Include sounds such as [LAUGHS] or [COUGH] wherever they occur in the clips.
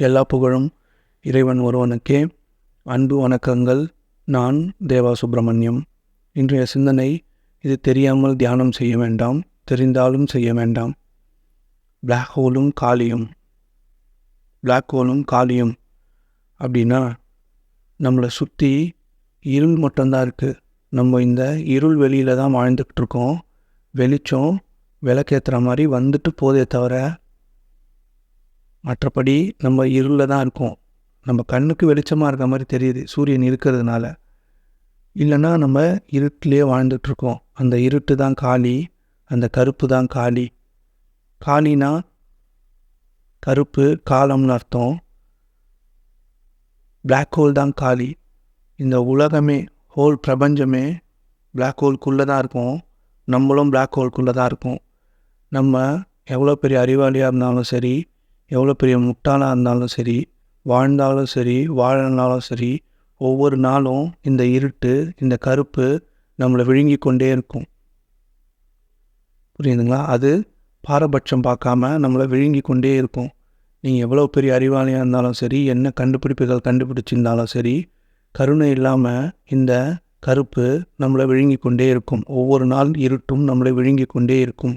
எல்லா புகழும் இறைவன் ஒருவனுக்கே. அன்பு வணக்கங்கள். நான் தேவா சுப்பிரமணியம். இன்றைய சிந்தனை இது தெரியாமல் தியானம் செய்ய வேண்டாம் தெரிந்தாலும் செய்ய வேண்டாம். பிளாக் ஹோலும் காலியும். பிளாக் ஹோலும் காலியும். அப்படின்னா நம்மளை சுற்றி இருள் மட்டும்தான் இருக்குது நம்ம இந்த இருள் வெளியில் தான் வாழ்ந்துக்கிட்டு இருக்கோம். வெளிச்சம் விளக்கேற்றுற மாதிரி வந்துட்டு போதே தவிர மற்றபடி நம்ம இருளில் தான் இருக்கோம். நம்ம கண்ணுக்கு வெளிச்சமாக இருக்க மாதிரி தெரியுது. சூரியன் இருக்கிறதுனால. இல்லைன்னா நம்ம இருட்டிலே வாழ்ந்துட்டுருக்கோம். அந்த இருட்டு தான் காளி அந்த கருப்பு தான் காளி காளினா கருப்பு காலம்னு அர்த்தம். பிளாக் ஹோல் தான் காளி இந்த உலகமே ஹோல் பிரபஞ்சமே பிளாக் ஹோல்குள்ளே தான் இருக்கும். நம்மளும் பிளாக் ஹோல்குள்ளே தான் இருக்கும். நம்ம எவ்வளோ பெரிய அறிவாளியாக இருந்தாலும் சரி எவ்வளோ பெரிய முட்டாளாக இருந்தாலும் சரி வாழ்ந்தாலும் சரி வாழனாலும் சரி ஒவ்வொரு நாளும் இந்த இருட்டு இந்த கருப்பு நம்மளை விழுங்கி கொண்டே இருக்கும். புரியுதுங்களா? அது பாரபட்சம் பார்க்காம நம்மளை விழுங்கி கொண்டே இருக்கும். நீங்கள் எவ்வளோ பெரிய அறிவாளியாக இருந்தாலும் சரி என்ன கண்டுபிடிப்புகள் கண்டுபிடிச்சிருந்தாலும் சரி கருணை இல்லாமல் இந்த கருப்பு நம்மளை விழுங்கி கொண்டே இருக்கும். ஒவ்வொரு நாள் இருட்டும் நம்மளை விழுங்கி கொண்டே இருக்கும்.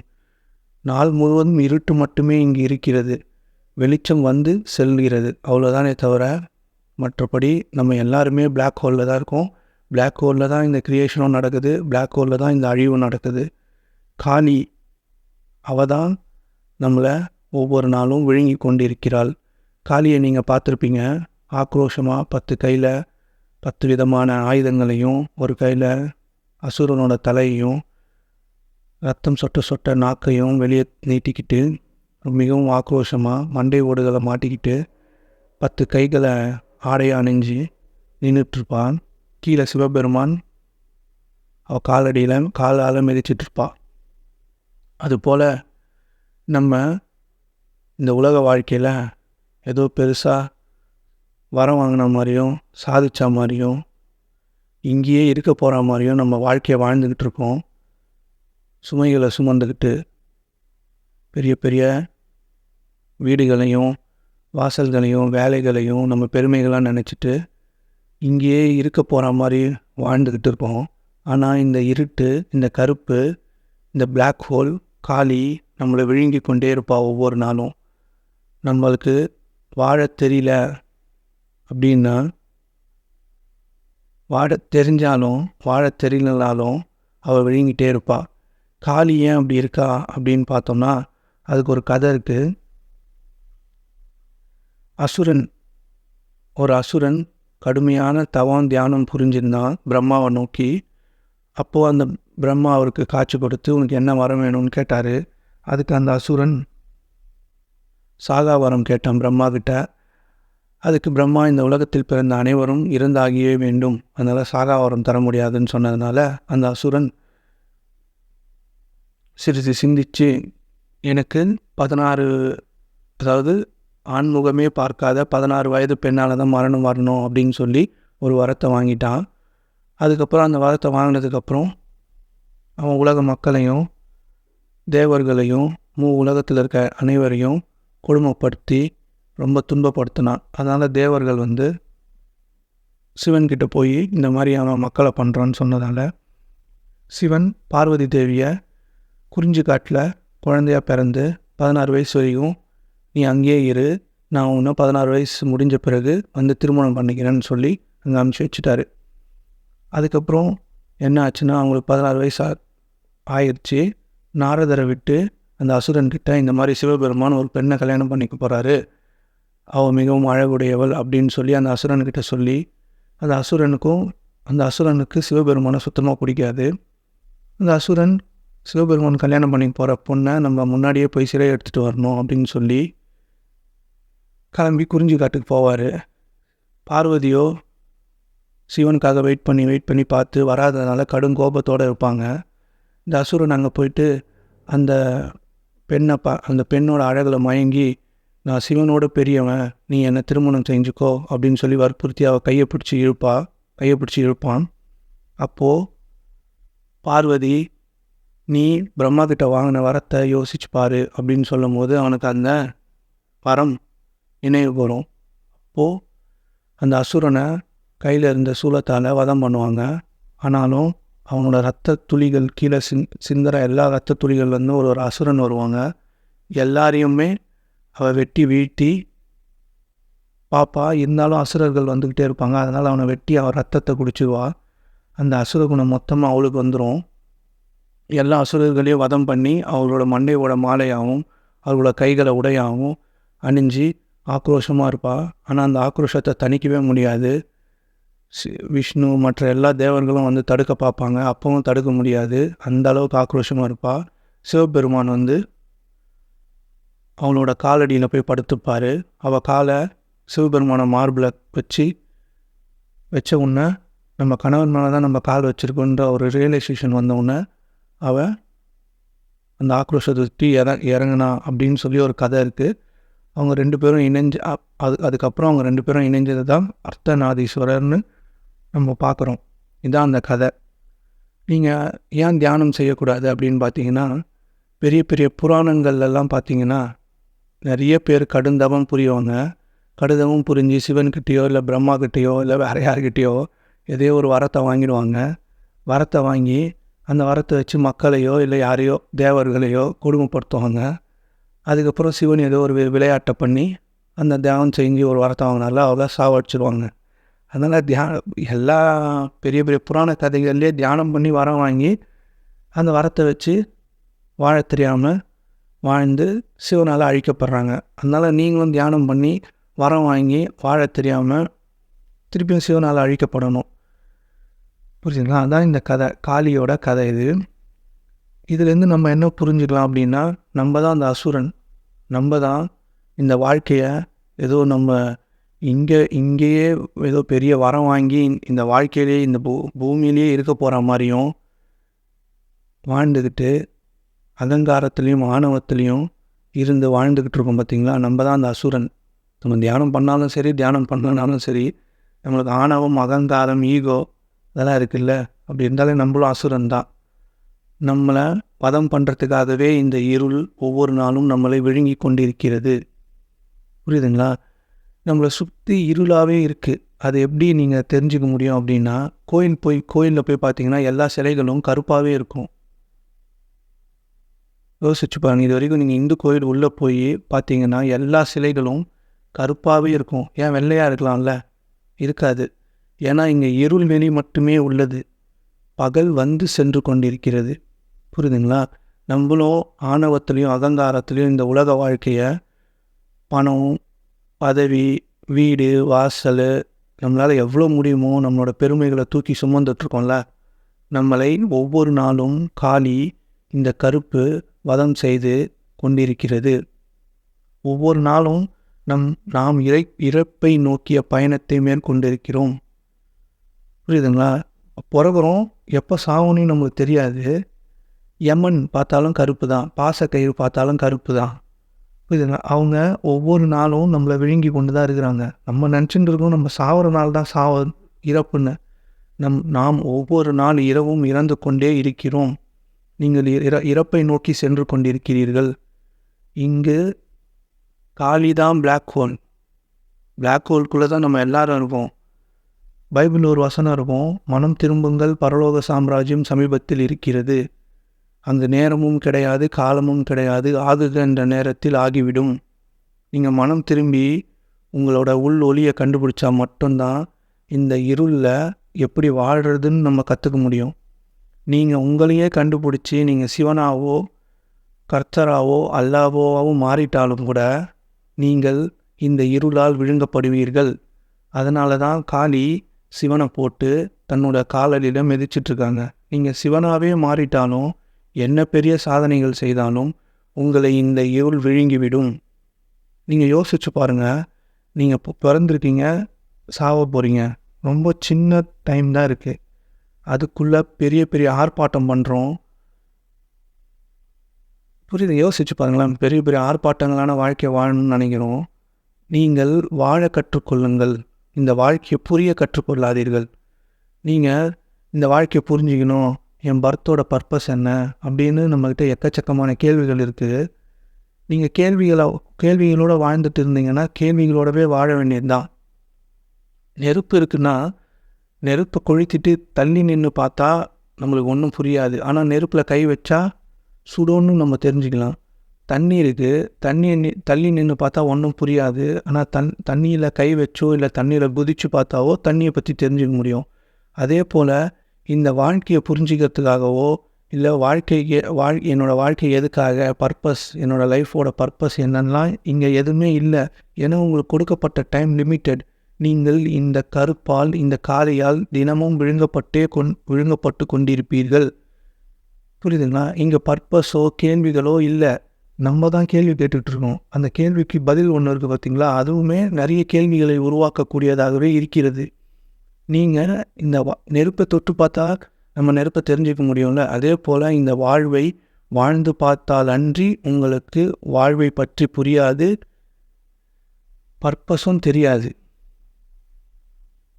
நாள் முழுவதும் இருட்டு மட்டுமே இங்கு இருக்கிறது. வெளிச்சம் வந்து செல்கிறது. அவ்வளோதானே தவிர மற்றபடி நம்ம எல்லாருமே பிளாக் ஹோலில் தான் இருக்கோம். பிளாக் ஹோலில் தான் இந்த க்ரியேஷனும் நடக்குது. பிளாக் ஹோலில் தான் இந்த அழிவும் நடக்குது. காளி அவ தான் நம்மளை ஒவ்வொரு நாளும் விழுங்கி கொண்டிருக்கிறாள். காளியை நீங்கள் பார்த்துருப்பீங்க. ஆக்ரோஷமாக பத்து கையில் பத்து விதமான ஆயுதங்களையும் ஒரு கையில் அசுரனோட தலையையும் ரத்தம் சொட்ட சொட்ட நாக்கையும் வெளியே நீட்டிக்கிட்டு மிகவும் ஆக்ரோஷமாக மண்டை ஓடுகளை மாட்டிக்கிட்டு பத்து கைகளை ஆடை அணிஞ்சு நின்றுட்டுருப்பான் கீழே சிவபெருமான் அவள் காலடியில் காலால் மிதிச்சிட்ருப்பாள் அதுபோல் நம்ம இந்த உலக வாழ்க்கையில் ஏதோ பெருசாக வரம் வாங்கின மாதிரியும் சாதித்த மாதிரியும் இங்கேயே இருக்க போகிற மாதிரியும் நம்ம வாழ்க்கையை வாழ்ந்துக்கிட்டு இருக்கோம். சுமைகளை சுமந்துக்கிட்டு பெரிய பெரிய வீடுகளையும் வாசல்களையும் வேலைகளையும் நம்ம பெருமைகளாக நினச்சிட்டு இங்கேயே இருக்க போகிற மாதிரி வாழ்ந்துக்கிட்டு இருப்போம். ஆனால் இந்த இருட்டு இந்த கருப்பு இந்த பிளாக் ஹோல் காளி நம்மளை விழுங்கி கொண்டே இருப்பாள் ஒவ்வொரு நாளும். நம்மளுக்கு வாழ தெரியல அப்படின்னா வாழ தெரிஞ்சாலும் வாழ தெரியலனாலும் அவள் விழுங்கிட்டே இருப்பாள் காளி ஏன் அப்படி இருக்கா அப்படின்னு பார்த்தோம்னா அதுக்கு ஒரு கதை இருக்குது அசுரன் ஒரு அசுரன் கடுமையான தவம் தியானம் புரிஞ்சிருந்தான் பிரம்மாவை நோக்கி. அப்போது அந்த பிரம்மா அவருக்கு காட்சி கொடுத்து உனக்கு என்ன வரம் வேணும்னு கேட்டார். அதுக்கு அந்த அசுரன் சாகா வரம் கேட்டான் பிரம்மா கிட்ட. அதுக்கு பிரம்மா இந்த உலகத்தில் பிறந்த அனைவரும் இறந்தாகியே வேண்டும். அதனால் சாகா வரம் தர முடியாதுன்னு சொன்னதுனால அந்த அசுரன் சிறிது சிந்தித்து எனக்கு பதினாறு அதாவது ஆண்முகமே பார்க்காத பதினாறு வயது பெண்ணால் தான் மரணம் வரணும் அப்படின்னு சொல்லி ஒரு வரத்தை வாங்கிட்டான். அதுக்கப்புறம் அந்த வரத்தை வாங்கினதுக்கப்புறம் அவன் உலக மக்களையும் தேவர்களையும் மூ உலகத்தில் இருக்க அனைவரையும் கொடுமைப்படுத்தி ரொம்ப துன்பப்படுத்தினான். அதனால் தேவர்கள் வந்து சிவன்கிட்ட போய் இந்த மாதிரி அவன் மக்களை பண்ணுறான்னு சொன்னதால் சிவன் பார்வதி தேவியை குறிஞ்சி காட்டில் குழந்தையாக பிறந்து பதினாறு வயசு வரைக்கும் நீ அங்கேயே இரு. நான் உன்னை பதினாறு வயசு முடிஞ்ச பிறகு வந்து திருமணம் பண்ணிக்கிறேன்னு சொல்லி அங்கே அனுப்பிச்சி வச்சுட்டாரு. அதுக்கப்புறம் என்ன ஆச்சுன்னா அவங்களுக்கு பதினாறு வயசு ஆயிடுச்சு நாரதரை விட்டு அந்த அசுரன்கிட்ட இந்த மாதிரி சிவபெருமான் ஒரு பெண்ணை கல்யாணம் பண்ணிக்க போகிறாரு அவள் மிகவும் அழகுடையவள் அப்படின்னு சொல்லி அந்த அசுரன்கிட்ட சொல்லி அந்த அசுரனுக்கும் அந்த அசுரனுக்கு சிவபெருமானை சுத்தமாக பிடிக்காது. அந்த அசுரன் சிவபெருமான் கல்யாணம் பண்ணி போகிற பொண்ணை நம்ம முன்னாடியே போய் சிறை எடுத்துகிட்டு வரணும் அப்படின்னு சொல்லி கிளம்பி குறிஞ்சி காட்டுக்கு போவார். பார்வதியோ சிவனுக்காக வெயிட் பண்ணி வெயிட் பண்ணி பார்த்து வராததுனால கடும் கோபத்தோடு இருப்பாங்க. இந்த அசுரன் அங்கே போயிட்டு அந்த பெண்ணை பா அந்த பெண்ணோட அழகில் மயங்கி நான் சிவனோட பெரியவன் நீ என்னை திருமணம் செஞ்சுக்கோ அப்படின்னு சொல்லி வற்புறுத்தி அவள் கையை பிடிச்சி இழுப்பா கையை பிடிச்சி இழுப்பான். அப்போது பார்வதி நீ பிரம்மா கிட்ட வாங்கின வரத்தை யோசிச்சு பாரு அப்படின்னு சொல்லும் போது அவனுக்கு அந்த வரம் நினைவு வரும் அப்போது அந்த அசுரனை கையில் இருந்த சூலத்தால் வதம் பண்ணுவாங்க. ஆனாலும் அவனோட ரத்த துளிகள் கீழே சிந் சிந்துற எல்லா ரத்த துளிகள்லேருந்து ஒரு ஒரு அசுரன் வருவாங்க. எல்லாரையுமே அவ வெட்டி வீழ்த்தி பாப்பா இருந்தாலும் அசுரர்கள் வந்துக்கிட்டே இருப்பாங்க. அதனால் அவனை வெட்டி அவன் ரத்தத்தை குடிச்சிடுவா அந்த அசுர குணம் மொத்தமாக அவளுக்கு வந்துடும் எல்லா அசுரர்களையும் வதம் பண்ணி அவளோட மண்டையோட மாலையாகவும் அவர்களோட கைகளை உடையாகவும் அணிஞ்சு ஆக்ரோஷமாக இருப்பாள் ஆனால் அந்த ஆக்ரோஷத்தை தணிக்கவே முடியாது. விஷ்ணு மற்ற எல்லா தேவர்களும் வந்து தடுக்க பார்ப்பாங்க. அப்பவும் தடுக்க முடியாது. அந்த அளவுக்கு ஆக்ரோஷமாக இருப்பாள் சிவபெருமான் வந்து அவளோட காலடியில் போய் படுத்துப்பார். அவள் காலை சிவபெருமான மார்பில் வச்சு வச்ச உடனே நம்ம கணவன் மேலே தான் நம்ம கால் வச்சுருக்கோன்ற ஒரு ரியலைசேஷன் வந்த உடனே அவள் அந்த ஆக்ரோஷத்தை சுற்றி இற இறங்குனா அப்படின்னு சொல்லி ஒரு கதை இருக்குது அவங்க ரெண்டு பேரும் இணைஞ்சு அது அதுக்கப்புறம் அவங்க ரெண்டு பேரும் இணைஞ்சது தான் அர்த்தநாதீஸ்வரர்னு நம்ம பார்க்குறோம் இதான் அந்த கதை. நீங்கள் ஏன் தியானம் செய்யக்கூடாது அப்படின்னு பார்த்தீங்கன்னா பெரிய பெரிய புராணங்கள்லாம் பார்த்தீங்கன்னா நிறைய பேர் கடுந்தவம் புரியவங்க. கடுதமும் புரிஞ்சு சிவன்கிட்டேயோ இல்லை பிரம்மா கிட்டேயோ இல்லை வேற யார்கிட்டேயோ எதையோ ஒரு வரத்தை வாங்கிடுவாங்க. வரத்தை வாங்கி அந்த வரத்தை வச்சு மக்களையோ இல்லை யாரையோ தேவர்களையோ கொடுமைப்படுத்துவாங்க. அதுக்கப்புறம் சிவன் ஏதோ ஒரு விளையாட்டை பண்ணி அந்த தியானம் செஞ்சு ஒரு வரத்தை வாங்கினால அவங்க சாவடிச்சிருவாங்க. அதனால் தியானம் எல்லா பெரிய பெரிய புராண கதைகள்லேயே தியானம் பண்ணி வரம் வாங்கி அந்த வரத்தை வச்சு வாழ தெரியாமல் வாழ்ந்து சிவனால் அழிக்கப்படுறாங்க. அதனால் நீங்களும் தியானம் பண்ணி வரம் வாங்கி வாழ தெரியாமல் திருப்பியும் சிவனால் அழிக்கப்படணும். புரிஞ்சுங்களா அதான் இந்த கதை காளியோட கதை இது. இதுலேருந்து நம்ம என்ன புரிஞ்சுக்கலாம் அப்படின்னா நம்ம தான் அந்த அசுரன் நம்ம தான் இந்த வாழ்க்கையை ஏதோ நம்ம இங்கே இங்கேயே ஏதோ பெரிய வரம் வாங்கி இந்த வாழ்க்கையிலே இந்த பூ பூமியிலேயே இருக்க போகிற மாதிரியும் வாழ்ந்துக்கிட்டு அகங்காரத்துலேயும் ஆணவத்துலேயும் இருந்து வாழ்ந்துக்கிட்டு இருக்கோம் பார்த்தீங்களா நம்ம தான் அந்த அசுரன். நம்ம தியானம் பண்ணாலும் சரி தியானம் பண்ணலனாலும் சரி நம்மளுக்கு ஆணவம் அகங்காரம் ஈகோ இதெல்லாம் இருக்குல்ல? அப்படி இருந்தாலே நம்மளும் அசுரன் தான் நம்மளை பதம் பண்ணுறதுக்காகவே இந்த இருள் ஒவ்வொரு நாளும் நம்மளை விழுங்கி கொண்டிருக்கிறது. புரியுதுங்களா? நம்மளை சுற்றி இருளாகவே இருக்குது அது எப்படி நீங்கள் தெரிஞ்சுக்க முடியும் அப்படின்னா கோயில் போய் கோயிலில் போய் பார்த்தீங்கன்னா எல்லா சிலைகளும் கருப்பாகவே இருக்கும். யோசிச்சு பாருங்கள் இது வரைக்கும் நீங்கள் இந்து கோயில் உள்ளே போய் பார்த்தீங்கன்னா எல்லா சிலைகளும் கருப்பாகவே இருக்கும். ஏன் வெள்ளையாக இருக்கலாம்ல? இருக்காது. ஏன்னா இங்கே இருள் வெளி மட்டுமே உள்ளது. பகல் வந்து சென்று கொண்டிருக்கிறது. புரியுதுங்களா? நம்மளும் ஆணவத்துலேயும் அகங்காரத்துலேயும் இந்த உலக வாழ்க்கையை பணம் பதவி வீடு வாசல் நம்மளால் எவ்வளோ முடியுமோ நம்மளோட பெருமைகளை தூக்கி சுமந்துட்ருக்கோம்ல? நம்மளை ஒவ்வொரு நாளும் காலி இந்த கருப்பு வதம் செய்து கொண்டிருக்கிறது. ஒவ்வொரு நாளும் நம் நாம் இறை இறப்பை நோக்கிய பயணத்தை மேற்கொண்டிருக்கிறோம். புரியுதுங்களா? பிறகுறோம் எப்போ சாகணும்னு நம்மளுக்கு தெரியாது. எமன் பார்த்தாலும் கருப்பு தான் பாசக்கயிறு பார்த்தாலும் கருப்பு தான். புரியுதுங்களா? அவங்க ஒவ்வொரு நாளும் நம்மளை விழுங்கி கொண்டு தான் இருக்கிறாங்க. நம்ம நினச்சிட்டு இருக்கோம் நம்ம சாவர நாள் தான் சாவ இறப்புன்னு. நம் நாம் ஒவ்வொரு நாள் இரவும் இறந்து கொண்டே இருக்கிறோம். நீங்கள் இற இறப்பை நோக்கி சென்று கொண்டிருக்கிறீர்கள். இங்கு காளி தான் பிளாக் ஹோல் பிளாக் ஹோல்குள்ளே தான் நம்ம எல்லாரும் இருக்கோம் பைபிள் ஒரு வசனம் இருக்கும் மனம் திரும்புங்கள் பரலோக சாம்ராஜ்யம் சமீபத்தில் இருக்கிறது. அங்கு நேரமும் கிடையாது காலமும் கிடையாது ஆகுக என்ற நேரத்தில் ஆகிவிடும். நீங்கள் மனம் திரும்பி உங்களோட உள் ஒளியை கண்டுபிடிச்சா மட்டும்தான் இந்த இருளில் எப்படி வாழ்கிறதுன்னு நம்ம கற்றுக்க முடியும். நீங்கள் உங்களையே கண்டுபிடிச்சி நீங்கள் சிவனாவோ கர்த்தராவோ அல்லாவோவோ மாறிட்டாலும் கூட நீங்கள் இந்த இருளால் விழுங்கப்படுவீர்கள். அதனால தான் காளி சிவனை போட்டு தன்னோட காலடியில் மிதிச்சிட்ருக்காங்க நீங்கள் சிவனாகவே மாறிட்டாலும் என்ன பெரிய சாதனைகள் செய்தாலும் உங்களை இந்த இருள் விழுங்கிவிடும். நீங்கள் யோசிச்சு பாருங்கள் நீங்கள் இப்போ பிறந்திருக்கீங்க சாவ போகிறீங்க ரொம்ப சின்ன டைம் தான் இருக்குது அதுக்குள்ளே பெரிய பெரிய ஆர்ப்பாட்டம் பண்ணுறோம் புரியுது? யோசிச்சு பாருங்களேன். பெரிய பெரிய ஆர்ப்பாட்டங்களான வாழ்க்கை வாழணும்னு நினைக்கிறோம். நீங்கள் வாழ கற்றுக்கொள்ளுங்கள். இந்த வாழ்க்கையை புரிய கற்றுக்கொள்ளாதீர்கள். நீங்கள் இந்த வாழ்க்கையை புரிஞ்சுக்கணும். என் பர்த்தோட பர்பஸ் என்ன? அப்படின்னு நம்மக்கிட்ட எக்கச்சக்கமான கேள்விகள் இருக்குது நீங்கள் கேள்விகளை கேள்விகளோடு வாழ்ந்துட்டு இருந்தீங்கன்னா கேள்விகளோடவே வாழ வேண்டியது தான் நெருப்பு இருக்குன்னா நெருப்பை கொளுத்திட்டு தள்ளி நின்று பார்த்தா நம்மளுக்கு ஒன்றும் புரியாது. ஆனால் நெருப்பில் கை வச்சா சுடோன்னு நம்ம தெரிஞ்சுக்கலாம். தண்ணி இருக்குது தண்ணி நி- தள்ளி நின்று பார்த்தா ஒன்றும் புரியாது. ஆனால் தன் தண்ணியில் கை வச்சோ இல்லை தண்ணியில் குதித்து பார்த்தாவோ தண்ணியை பற்றி தெரிஞ்சுக்க முடியும். அதே போல் இந்த வாழ்க்கையை புரிஞ்சுக்கிறதுக்காகவோ இல்லை வாழ்க்கைக்கு வாழ் என்னோடய வாழ்க்கை எதுக்காக பர்பஸ் என்னோடய லைஃபோட பர்பஸ் என்னெல்லாம் இங்கே எதுவுமே இல்லை. ஏன்னா உங்களுக்கு கொடுக்கப்பட்ட டைம் லிமிட்டெட் நீங்கள் இந்த கருப்பால் இந்த காலையால் தினமும் விழுங்கப்பட்டே கொண் விழுங்கப்பட்டு கொண்டிருப்பீர்கள். புரியுதுங்களா? இங்கே பர்பஸோ கேள்விகளோ இல்லை. நம்ம தான் கேள்வி கேட்டுட்ருக்கோம் அந்த கேள்விக்கு பதில் ஒன்று இருக்குது பார்த்தீங்களா? அதுவுமே நிறைய கேள்விகளை உருவாக்கக்கூடியதாகவே இருக்கிறது. நீங்கள் இந்த வா- நெருப்பை தொட்டு பார்த்தா நம்ம நெருப்பை தெரிஞ்சுக்க முடியும்ல? அதே போல் இந்த வாழ்வை வாழ்ந்து பார்த்தால் அன்றி உங்களுக்கு வாழ்வை பற்றி புரியாது பர்பஸும் தெரியாது.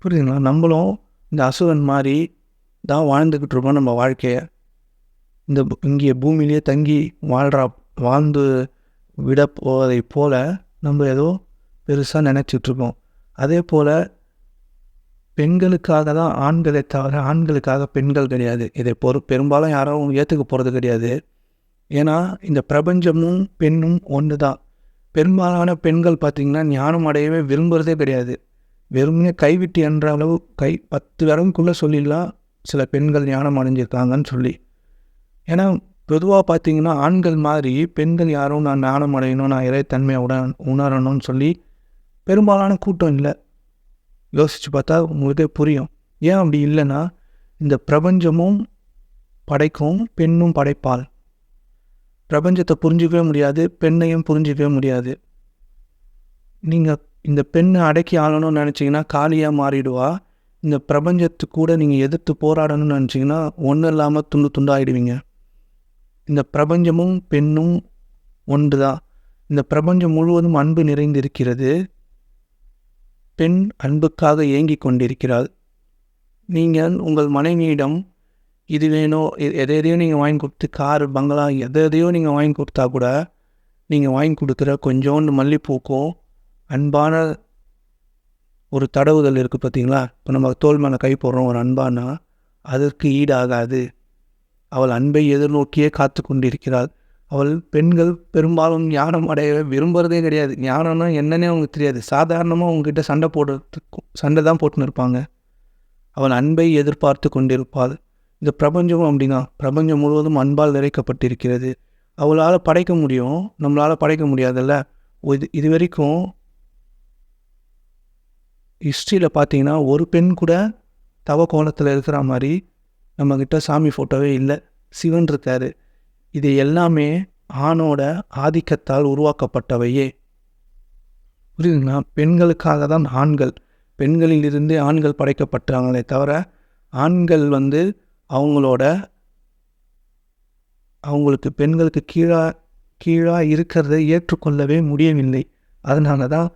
புரியுதுங்களா? நம்மளும் இந்த அசுரன் மாதிரி தான் வாழ்ந்துக்கிட்டு இருப்போம் நம்ம வாழ்க்கையை. இந்த இங்கே பூமியிலே தங்கி வாழ்றா வாழ்ந்து விட போவதை போல் நம்ம ஏதோ பெருசாக நினச்சிட்ருக்கோம் அதே போல் பெண்களுக்காக தான் ஆண்களை தவிர ஆண்களுக்காக பெண்கள் கிடையாது. இதை பொறு பெரும்பாலும் யாரும் ஏற்றுக்க போகிறது கிடையாது. ஏன்னா இந்த பிரபஞ்சமும் பெண்ணும் ஒன்று தான். பெரும்பாலான பெண்கள் பார்த்திங்கன்னா ஞானம் அடையவே விரும்புகிறதே கிடையாது. வெறுமனே கைவிட்டு என்ற அளவு கை பத்து வரவுக்குள்ளே சொல்லிடலாம் சில பெண்கள் ஞானம் அடைஞ்சிருக்காங்கன்னு சொல்லி. ஏன்னா பொதுவாக பார்த்தீங்கன்னா ஆண்கள் மாதிரி பெண்கள் யாரும் நான் ஞானம் அடையணும் நான் இறைத்தன்மையை உட உணரணும்னு சொல்லி பெரும்பாலான கூட்டம் இல்லை. யோசித்து பார்த்தா உங்களுக்கே புரியும். ஏன் அப்படி இல்லைன்னா இந்த பிரபஞ்சமும் படைக்கும் பெண்ணும் படைப்பாள். பிரபஞ்சத்தை புரிஞ்சிக்கவே முடியாது பெண்ணையும் புரிஞ்சிக்கவே முடியாது. நீங்கள் இந்த பெண்ணை அடக்கி ஆளணும்னு நினச்சிங்கன்னா காலியாக மாறிடுவா. இந்த பிரபஞ்சத்து கூட நீங்கள் எதிர்த்து போராடணும்னு நினச்சிங்கன்னா ஒன்றும் இல்லாமல் துண்டு துண்டாயிடுவீங்க. இந்த பிரபஞ்சமும் பெண்ணும் ஒன்று தான் இந்த பிரபஞ்சம் முழுவதும் அன்பு நிறைந்திருக்கிறது. பெண் அன்புக்காக ஏங்கிக் கொண்டிருக்கிறாள். நீங்கள் உங்கள் மனைவியிடம் இது வேணும் எ- எதை எதையோ நீங்கள் வாங்கி கொடுத்து கார் பங்களா எதை எதையோ நீங்கள் வாங்கி கொடுத்தா கூட நீங்கள் வாங்கி கொடுக்குற கொஞ்சோண்டு மல்லிப்பூக்கும் அன்பான ஒரு தடவுதல் இருக்குது பார்த்தீங்களா? இப்போ நம்ம தோல் மேலே கை போடுறோம் ஒரு அன்பானா அதற்கு ஈடாகாது. அவள் அன்பை எதிர்நோக்கியே காத்து கொண்டிருக்கிறாள். அவள் பெண்கள் பெரும்பாலும் ஞானம் அடைய விரும்புகிறதே கிடையாது. ஞானம்னா என்னன்னே அவங்களுக்கு தெரியாது. சாதாரணமாக அவங்கக்கிட்ட சண்டை போடுறதுக்கு சண்டை தான் போட்டுன்னு இருப்பாங்க. அவள் அன்பை எதிர்பார்த்து கொண்டிருப்பாள். இந்த பிரபஞ்சம் அப்படின்னா பிரபஞ்சம் முழுவதும் அன்பால் நிறைக்கப்பட்டிருக்கிறது. அவளால் படைக்க முடியும். நம்மளால் படைக்க முடியாதுல்ல. இது இது வரைக்கும் ஹிஸ்ட்ரியில் பார்த்தீங்கன்னா ஒரு பெண் கூட தவ கோலத்தில் இருக்கிற மாதிரி நம்மக்கிட்ட சாமி ஃபோட்டோவே இல்லை. சிவன் இருக்காரு. இது எல்லாமே ஆணோட ஆதிக்கத்தால் உருவாக்கப்பட்டவையே. புரியுதுங்களா? பெண்களுக்காக தான் ஆண்கள் பெண்களிலிருந்து ஆண்கள் படைக்கப்பட்டாங்களே தவிர ஆண்கள் வந்து அவங்களோட அவங்களுக்கு பெண்களுக்கு கீழாக கீழாக இருக்கிறத ஏற்றுக்கொள்ளவே முடியவில்லை. அதனால தான்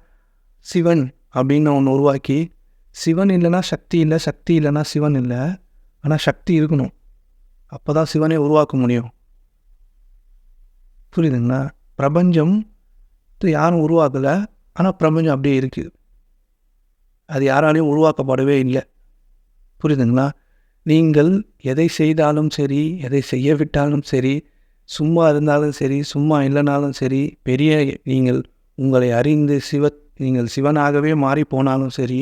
சிவன் அப்படின்னு ஒன்று உருவாக்கி சிவன் இல்லைன்னா சக்தி இல்லை சக்தி இல்லைன்னா சிவன் இல்லை ஆனால் சக்தி இருக்கணும். அப்போ தான் சிவனை உருவாக்க முடியும். புரியுதுங்களா? பிரபஞ்சம் யாரும் உருவாக்கலை. ஆனால் பிரபஞ்சம் அப்படியே இருக்குது அது யாராலையும் உருவாக்கப்படவே இல்லை. புரியுதுங்களா? நீங்கள் எதை செய்தாலும் சரி எதை செய்ய விட்டாலும் சரி சும்மா இருந்தாலும் சரி சும்மா இல்லைனாலும் சரி பெரிய நீங்கள் உங்களை அறிந்து சிவ நீங்கள் சிவனாகவே மாறி போனாலும் சரி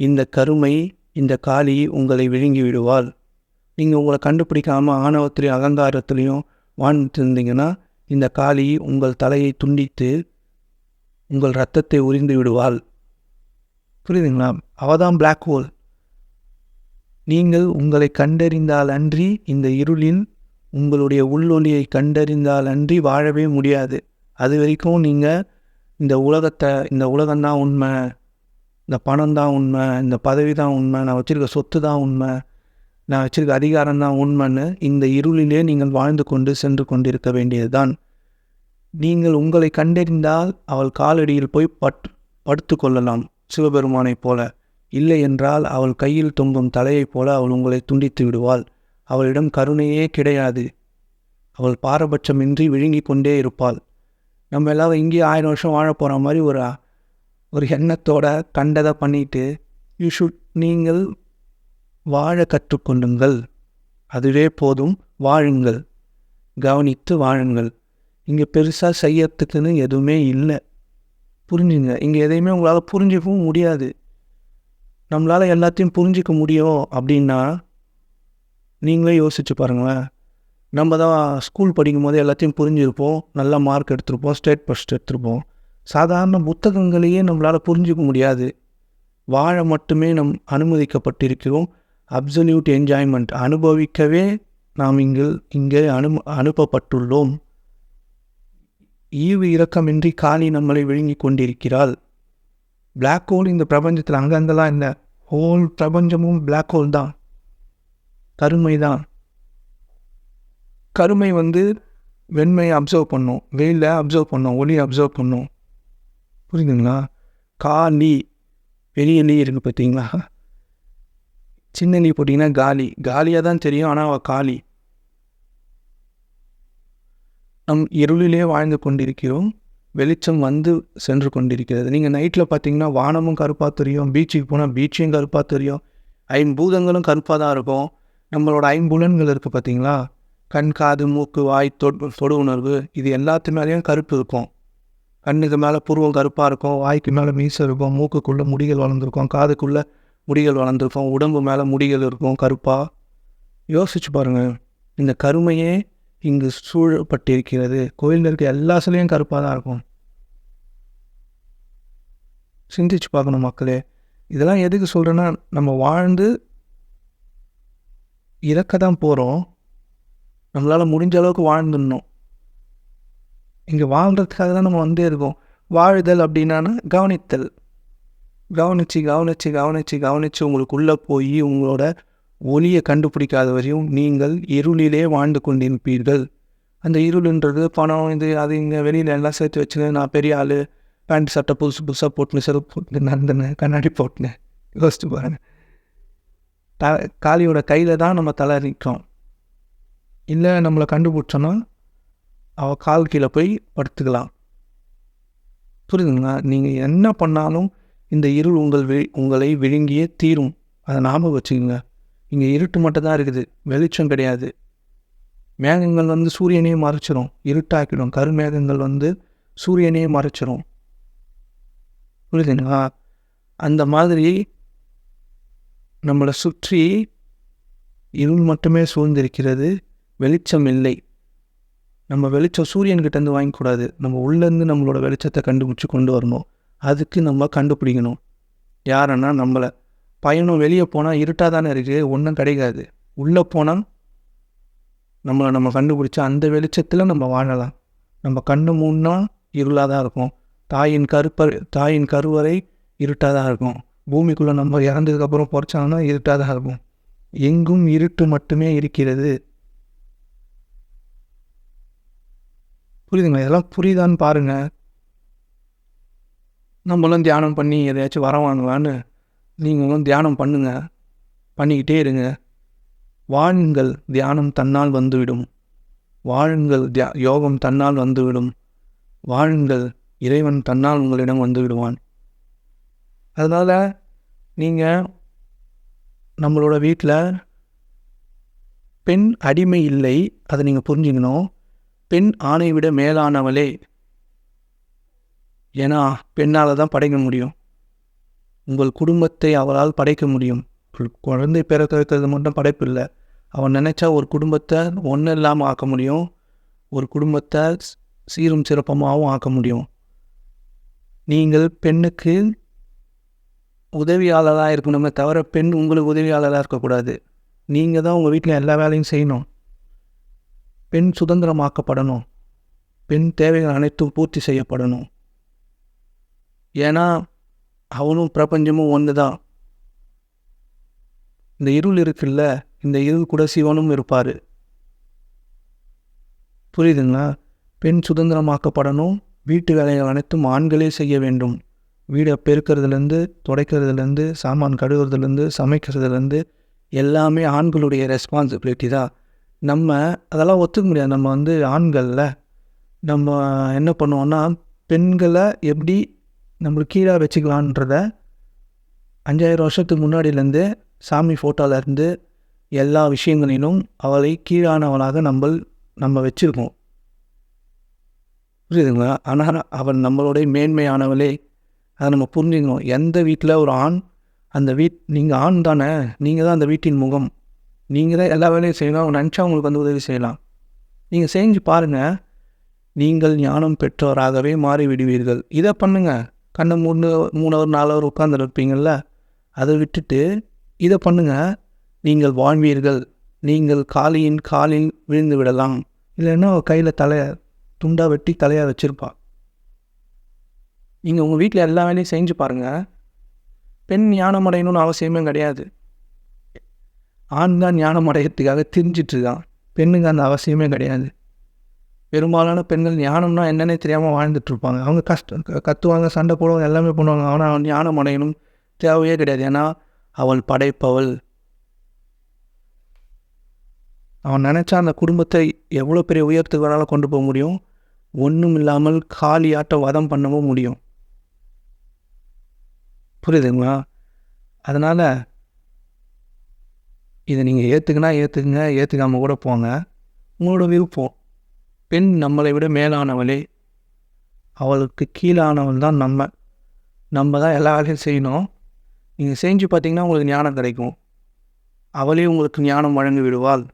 இந்த கருமை இந்த காளி உங்களை விழுங்கி விடுவாள். நீங்கள் உங்களை கண்டுபிடிக்காமல் ஆணவத்திலையும் அகங்காரத்துலேயும் வாழ்ந்துட்டு இருந்தீங்கன்னா இந்த காளி உங்கள் தலையை துண்டித்து உங்கள் ரத்தத்தை உறிந்து விடுவாள். புரியுதுங்களா? அவள் தான் பிளாக் ஹோல் நீங்கள் உங்களை கண்டறிந்தால் அன்றி இந்த இருளில் உங்களுடைய உள்ளொலியை கண்டறிந்தால் அன்றி வாழவே முடியாது. அது வரைக்கும் நீங்கள் இந்த உலகத்தை இந்த உலகம்தான் உண்மை இந்த பணம் தான் உண்மை இந்த பதவி தான் உண்மை நான் வச்சுருக்க சொத்து தான் உண்மை நான் வச்சுருக்க அதிகாரம் தான் உண்மைன்னு இந்த இருளிலே நீங்கள் வாழ்ந்து கொண்டு சென்று கொண்டிருக்க வேண்டியதுதான். நீங்கள் உங்களை கண்டறிந்தால் அவள் காலடியில் போய் பட் படுத்து கொள்ளலாம் சிவபெருமானைப் போல. இல்லை என்றால் அவள் கையில் தொங்கும் தலையைப் போல அவள் உங்களை துண்டித்து விடுவாள். அவளிடம் கருணையே கிடையாது. அவள் பாரபட்சமின்றி விழுங்கிக் கொண்டே இருப்பாள். நம்ம எல்லாரும் இங்கேயே ஆயிரம் வருஷம் வாழ போகிற மாதிரி ஒரு ஒரு எண்ணத்தோட கண்டதை பண்ணிட்டு யூ ஷுட் நீங்கள் வாழ கற்றுக்கொள்ளுங்கள். அதுவே போதும். வாழுங்கள். கவனித்து வாழுங்கள். இங்கே பெருசாக செய்யறதுக்குன்னு எதுவுமே இல்லை. புரிஞ்சுங்க. இங்கே எதையுமே உங்களால் புரிஞ்சிக்கவும் முடியாது. நம்மளால் எல்லாத்தையும் புரிஞ்சிக்க முடியும் அப்படின்னா நீங்களே யோசிச்சு பாருங்களேன். நம்ம தான் ஸ்கூல் படிக்கும் போது எல்லாத்தையும் புரிஞ்சிருப்போம். நல்ல மார்க் எடுத்திருப்போம். ஸ்டேட் ஃபஸ்ட் எடுத்திருப்போம். சாதாரண புத்தகங்களையே நம்மளால் புரிஞ்சிக்க முடியாது. வாழ மட்டுமே நம் அனுமதிக்கப்பட்டிருக்கிறோம். அப்சல்யூட் என்ஜாய்மெண்ட் அனுபவிக்கவே நாம் இங்கு இங்கே அனு அனுப்பப்பட்டுள்ளோம். ஈவு இரக்கமின்றி காளி நம்மளை விழுங்கி கொண்டிருக்கிறாள். பிளாக் ஹோல் இந்த பிரபஞ்சத்தில் அங்கங்கெல்லாம் இல்லை. ஹோல் பிரபஞ்சமும் பிளாக் ஹோல் தான். கருமை தான். கருமை வந்து வெண்மையை அப்சர்வ் பண்ணும். வெயிலை அப்சர்வ் பண்ணும். ஒளியை அப்சர்வ் பண்ணும். புரியுதுங்களா? காலி. பெரிய லீ இருக்குது பார்த்தீங்களா? சின்ன போட்டிங்கன்னா காலி. காலியாக தான் தெரியும் ஆனால் அவள் காலி. நம் இருளிலே வாழ்ந்து கொண்டிருக்கிறோம். வெளிச்சம் வந்து சென்று கொண்டிருக்கிறது. நீங்கள் நைட்டில் பார்த்தீங்கன்னா வானமும் கருப்பாக தெரியும் பீச்சுக்கு போனால் பீச்சையும் கருப்பாக தெரியும். ஐம்பூதங்களும் கருப்பாக தான் இருக்கும். நம்மளோட ஐம்புலன்கள் இருக்குது பார்த்தீங்களா கண் காது மூக்கு வாய் தொடு தொடு உணர்வு இது எல்லாத்து மேலேயும் கருப்பு இருக்கும். கண்ணுக்கு மேலே புருவம் கருப்பாக இருக்கும் வாய்க்கு மேலே மீசை இருக்கும் மூக்குக்குள்ளே முடிகள் வளர்ந்துருக்கும் காதுக்குள்ளே முடிகள் வளர்ந்துருக்கும் உடம்பு மேலே முடிகள் இருக்கும் கருப்பாக யோசிச்சு பாருங்கள் இந்த கருமையே இங்கு சூழப்பட்டிருக்கிறது. கோயிலில் இருக்க எல்லா சிலையும் கருப்பாக தான் இருக்கும். சிந்திச்சு பார்க்கணும் மக்களே. இதெல்லாம் எதுக்கு சொல்கிறேன்னா நம்ம வாழ்ந்து இறக்க தான் போகிறோம் நம்மளால் முடிஞ்ச அளவுக்கு வாழ்ந்துடணும். இங்கே வாழ்கிறதுக்காக தான் நம்ம வந்தே இருக்கோம். வாழுதல் அப்படின்னா கவனித்தல். கவனித்து கவனித்து கவனித்து கவனித்து உங்களுக்குள்ளே போய் உங்களோட ஒளியை கண்டுபிடிக்காத வரையும் நீங்கள் இருளிலே வாழ்ந்து கொண்டிருப்பீர்கள். அந்த இருளுன்றது பணம் இது அது இங்கே வெளியில் எல்லாம் சேர்த்து வச்சுன்னு நான் பெரிய ஆள் பேண்ட் சட்டை புதுசு புதுசாக போட்டுன்னு செருப்பு போட்டு நடந்தேன் கண்ணாடி போட்டுனேன் யோசிச்சு பாருங்க. த காளியோட கையில் தான் நம்ம தலை நிற்கிறோம் இல்லை நம்மளை கண்டுபிடிச்சோன்னா அவள் கால் கீழே போய் படுத்துக்கலாம். புரியுதுங்களா? நீங்கள் என்ன பண்ணாலும் இந்த இருள் உங்கள் வி உங்களை விழுங்கியே தீரும். அதை ஞாபகம் வச்சுக்கோங்க. இங்கே இருட்டு மட்டும் தான் இருக்குது. வெளிச்சம் கிடையாது. மேகங்கள் வந்து சூரியனையே மறைச்சிரும். இருட்டாக்கிடும். கருமேகங்கள் வந்து சூரியனையே மறைச்சிரும். புரியுதுங்களா? அந்த மாதிரி நம்மளை சுற்றி இருள் மட்டுமே சூழ்ந்திருக்கிறது. வெளிச்சம் இல்லை. நம்ம வெளிச்சம் சூரியன்கிட்டேருந்து வாங்கிக்கூடாது. நம்ம உள்ளேருந்து நம்மளோட வெளிச்சத்தை கண்டுபிடிச்சி கொண்டு வரணும். அதுக்கு நம்ம கண்டுபிடிக்கணும். யாருன்னா நம்மளை. பயணம் வெளியே போனால் இருட்டாக தானே இருக்குது ஒன்றும் கிடைக்காது. உள்ளே போனால் நம்மளை நம்ம கண்டுபிடிச்சா அந்த வெளிச்சத்தில் நம்ம வாழலாம். நம்ம கண்ணு மூணுனா இருளாக தான் இருக்கும். தாயின் கருப்பர் தாயின் கருவறை இருட்டாக தான் இருக்கும். பூமிக்குள்ளே நம்ம இறந்ததுக்கப்புறம் பொறிச்சாங்கன்னா இருட்டாக தான் இருக்கும். எங்கும் இருட்டு மட்டுமே இருக்கிறது. புரியுதுங்களா? இதெல்லாம் புரியுதான்னு பாருங்கள் நம்மளும் தியானம் பண்ணி எதையாச்சும் வர வாங்கலான்னு நீங்களும் தியானம் பண்ணுங்க. பண்ணிக்கிட்டே இருங்க. வாழுங்கள் தியானம் தன்னால் வந்துவிடும். வாழுங்கள் தியா யோகம் தன்னால் வந்துவிடும். வாழுங்கள் இறைவன் தன்னால் உங்களிடம் வந்து விடுவான் அதனால் நீங்கள் நம்மளோட வீட்டில் பெண் அடிமை இல்லை அதை நீங்கள் புரிஞ்சுக்கணும். பெண் ஆணை விட மேலானவளே ஏன்னா பெண்ணால் தான் படைக்க முடியும். உங்கள் குடும்பத்தை அவளால் படைக்க முடியும். குழந்தை பிறக்கிறது மட்டும் படைப்பு இல்லை. அவன் நினச்சா ஒரு குடும்பத்தை ஒன்றும் இல்லாமல் ஆக்க முடியும். ஒரு குடும்பத்தை சீரும் சிறப்பமாகவும் ஆக்க முடியும். நீங்கள் பெண்ணுக்கு உதவியாளராக இருக்கணுமே தவிர பெண் உங்களுக்கு உதவியாளராக இருக்கக்கூடாது. நீங்கள் தான் உங்கள் வீட்டில் எல்லா வேலையும் செய்யணும். பெண் சுதந்திரமாக்கப்படணும். பெண் தேவைகள் அனைத்தும் பூர்த்தி செய்யப்படணும். ஏன்னா அவனும் பிரபஞ்சமும் ஒன்று தான் இந்த இருள் இருக்குல்ல இந்த இருள் கூட சிவனும் இருப்பார். புரியுதுங்களா? பெண் சுதந்திரமாக்கப்படணும் வீட்டு வேலைகள் அனைத்தும் ஆண்களே செய்ய வேண்டும். வீடை பெருக்கிறதுலேருந்து துடைக்கிறதுலேருந்து சாமான் கழுவுறதுலேருந்து சமைக்கிறதுலேருந்து எல்லாமே ஆண்களுடைய ரெஸ்பான்சிபிலிட்டி தான். நம்ம அதெல்லாம் ஒத்துக்க முடியாது. நம்ம வந்து ஆண்களில். நம்ம என்ன பண்ணுவோன்னா பெண்களை எப்படி நம்மளுக்கு கீழே வச்சுக்கலான்றத அஞ்சாயிரம் வருஷத்துக்கு முன்னாடியிலேருந்து சாமி ஃபோட்டோவிலேருந்து எல்லா விஷயங்களிலும் அவளை கீழானவளாக நம்ம நம்ம வச்சுருக்கோம். புரியுதுங்களா? ஆனால் அவன் நம்மளுடைய மேன்மையானவளே. அதை நம்ம புரிஞ்சுக்கணும். எந்த வீட்டில் ஒரு ஆண் அந்த வீட் நீங்கள் ஆண் தானே நீங்கள் தான் அந்த வீட்டின் முகம். நீங்கள் தான் எல்லா வேலையும் செய்யலாம் அவங்க நினச்சா உங்களுக்கு வந்து உதவி செய்யலாம். நீங்கள் செஞ்சு பாருங்கள் நீங்கள் ஞானம் பெற்றவராகவே மாறி விடுவீர்கள் இதை பண்ணுங்கள் கண்ணை மூணு மூணு ஹவர் நாலு ஹவர் உட்காந்துருப்பீங்கள்ல அதை விட்டுட்டு இதை பண்ணுங்கள் நீங்கள் வாழ்வீர்கள். நீங்கள் காலியின் காலில் விழுந்து விடலாம். இல்லைன்னா கையில் தலையை துண்டாக வெட்டி தலையாக வச்சுருப்பா. நீங்கள் உங்கள் வீட்டில் எல்லா வேலையும் செஞ்சு பாருங்கள் பெண் ஞானம் அடையணும்னு அவசியமே கிடையாது. ஆண் தான் ஞானம் அடையிறதுக்காக திரிஞ்சிட்டு இருக்கான். பெண்ணுக்கு அந்த அவசியமே கிடையாது. பெரும்பாலான பெண்கள் ஞானம்னா என்னென்னே தெரியாமல் வாழ்ந்துட்டு இருப்பாங்க அவங்க கஷ்டம் கத்துவாங்க சண்டை போடுவாங்க எல்லாமே பண்ணுவாங்க. ஆனால் அவன் ஞானம் அடையணும் தேவையே கிடையாது. ஏன்னா அவள் படைப்பவள். அவன் நினச்சா அந்த குடும்பத்தை எவ்வளோ பெரிய உயரத்துக்கு வேணாலும் கொண்டு போக முடியும்? ஒன்றும் இல்லாமல் காலியாட்ட வதம் பண்ணவும் முடியும். புரியுதுங்களா? அதனால் இதை நீங்கள் ஏற்றுக்குன்னா ஏற்றுக்குங்க ஏற்றுக்காமல் கூட போங்க. உங்களோட விருப்பம். பெண் நம்மளை விட மேலானவளே. அவளுக்கு கீழானவள் தான் நம்ம. நம்ம தான் எல்லா வேலையும் செய்யணும். நீங்கள் செஞ்சு பார்த்தீங்கன்னா உங்களுக்கு ஞானம் கிடைக்கும். அவளே உங்களுக்கு ஞானம் வழங்கி விடுவாள்.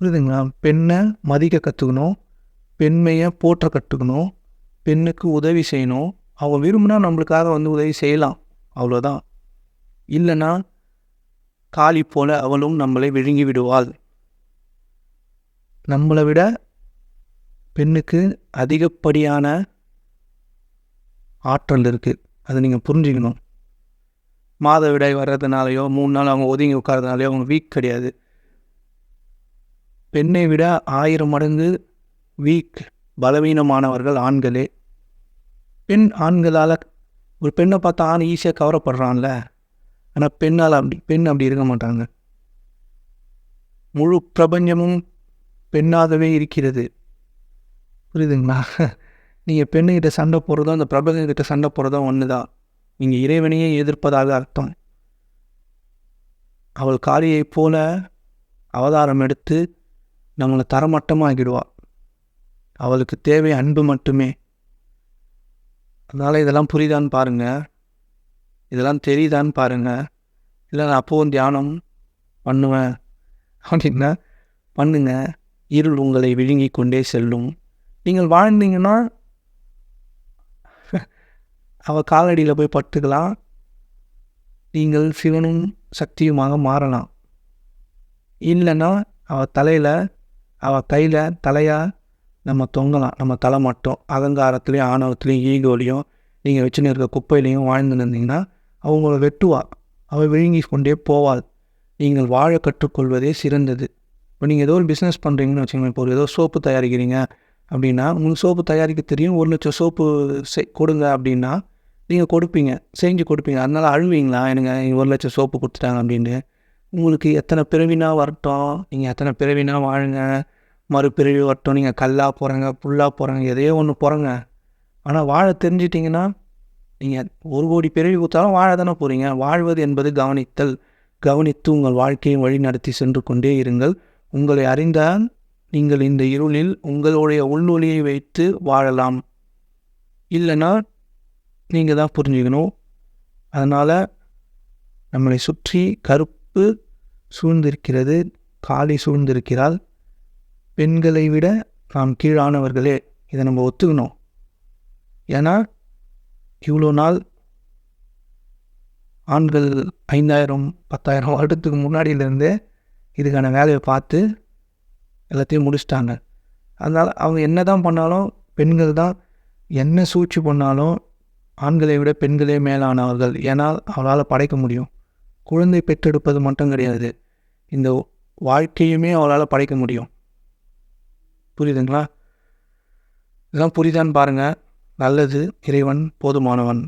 புரியுதுங்களா? பெண்ணை மதிக்க கற்றுக்கணும் பெண்மையை போற்ற கற்றுக்கணும் பெண்ணுக்கு உதவி செய்யணும். அவள் விரும்பினா நம்மளுக்காக வந்து உதவி செய்யலாம். அவ்வளோதான் இல்லைன்னா காளி போல அவளும் நம்மளை விழுங்கி விடுவாள். நம்மளை விட பெண்ணுக்கு அதிகப்படியான ஆற்றல் இருக்குது அதை நீங்கள் புரிஞ்சுக்கணும். மாதவிடாய் வர்றதுனாலையோ மூணு நாள் அவங்க ஒதுங்கி உட்காரதுனாலையோ அவங்க வீக் கிடையாது. பெண்ணை விட ஆயிரம் மடங்கு வீக் பலவீனமானவர்கள் ஆண்களே. பெண் ஆண்களால் ஒரு பெண்ணை பார்த்தா ஆண் ஈஸியாக கவரப்படுறான்ல. ஆனால் பெண்ணால் அப்படி பெண் அப்படி இருக்க மாட்டாங்க. முழு பிரபஞ்சமும் பெண்ணாகவே இருக்கிறது. புரியுதுங்களா? [LAUGHS] நீங்கள் பெண்ணுக்கிட்ட சண்டை போடுறதும் அந்த பிரபஞ்சக்கிட்ட சண்டை போடுறதும் ஒன்று தான் நீங்கள் இறைவனையே எதிர்ப்பதாக அர்த்தம். அவள் காளியைப் போல அவதாரம் எடுத்து நம்மளை தரமட்டமாகிடுவாள் அவளுக்கு தேவை அன்பு மட்டுமே. அதனால் இதெல்லாம் புரியுதான்னு பாருங்கள் இதெல்லாம் தெரியுதான்னு பாருங்கள் இல்லை நான் அப்போவும் தியானம் பண்ணுவேன். அப்படின்னா பண்ணுங்கள் இருள் உங்களை விழுங்கி கொண்டே செல்லும். நீங்கள் வாழ்ந்தீங்கன்னா அவள் காலடியில் போய் பட்டுக்கலாம் நீங்கள் சிவனும் சக்தியுமாக மாறலாம். இல்லைன்னா அவள் தலையில் அவள் கையில் தலையாக நம்ம தொங்கலாம். நம்ம தலை மட்டும். அகங்காரத்துலேயும் ஆணவத்துலேயும் ஈகோலையும் நீங்கள் வச்சுன்னு இருக்க குப்பையிலையும் வாழ்ந்து இருந்தீங்கன்னா அவங்கள வெட்டுவா. அவள் விழுங்கி கொண்டே போவாள். நீங்கள் வாழ கற்றுக்கொள்வதே சிறந்தது. இப்போ நீங்கள் ஏதோ ஒரு பிஸ்னஸ் பண்ணுறீங்கன்னு வச்சுக்கோங்க இப்போ ஒரு ஏதோ சோப்பு தயாரிக்கிறீங்க அப்படின்னா உங்களுக்கு சோப்பு தயாரிக்க தெரியும். ஒரு லட்சம் சோப்பு செ கொடுங்க அப்படின்னா நீங்கள் கொடுப்பீங்க. செஞ்சு கொடுப்பீங்க. அதனால் அழுவீங்களா? எனக்கு ஒரு லட்சம் சோப்பு கொடுத்துட்டாங்க அப்படின்ட்டு. உங்களுக்கு எத்தனை பிறவினா வரட்டும். நீங்கள் எத்தனை பிறவினா வாழுங்க. மறுபிறவி வரட்டும். நீங்கள் கல்லாக போகிறாங்க புல்லாக போகிறாங்க எதையோ ஒன்று போகிறங்க ஆனால் வாழ தெரிஞ்சிட்டிங்கன்னா நீங்கள் ஒரு கோடி பிறவி கொடுத்தாலும் வாழ தானே போகிறீங்க வாழ்வது என்பது கவனித்தல். கவனித்து உங்கள் வாழ்க்கையை வழி நடத்தி சென்று கொண்டே இருங்கள். உங்களை அறிந்தால் நீங்கள் இந்த இருளில் உங்களுடைய உள்நொலியை வைத்து வாழலாம். இல்லைன்னா நீங்கள் தான் புரிஞ்சுக்கணும். அதனால் நம்மளை சுற்றி கருப்பு சூழ்ந்திருக்கிறது காளி சூழ்ந்திருக்கிறாள். பெண்களை விட நாம் கீழானவர்களே இதை நம்ம ஒத்துக்கணும். ஏன்னா இவ்வளோ நாள் ஆண்கள் ஐந்தாயிரம் பத்தாயிரம் வருடத்துக்கு முன்னாடியிலேருந்தே இதுக்கான வேலையை பார்த்து எல்லாத்தையும் முடிச்சிட்டாங்க. அதனால் அவங்க என்ன தான் பண்ணாலும் பெண்கள் தான் என்ன சூழ்ச்சி பண்ணாலும் ஆண்களை விட பெண்களே மேலானவர்கள். ஏன்னால் அவளால் படைக்க முடியும். குழந்தை பெற்றெடுப்பது மட்டும் கிடையாது. இந்த வாழ்க்கையுமே அவளால் படைக்க முடியும். புரியுதுங்களா? இதெல்லாம் புரியுதான்னு பாருங்கள் நல்லது இறைவன் போதுமானவன்.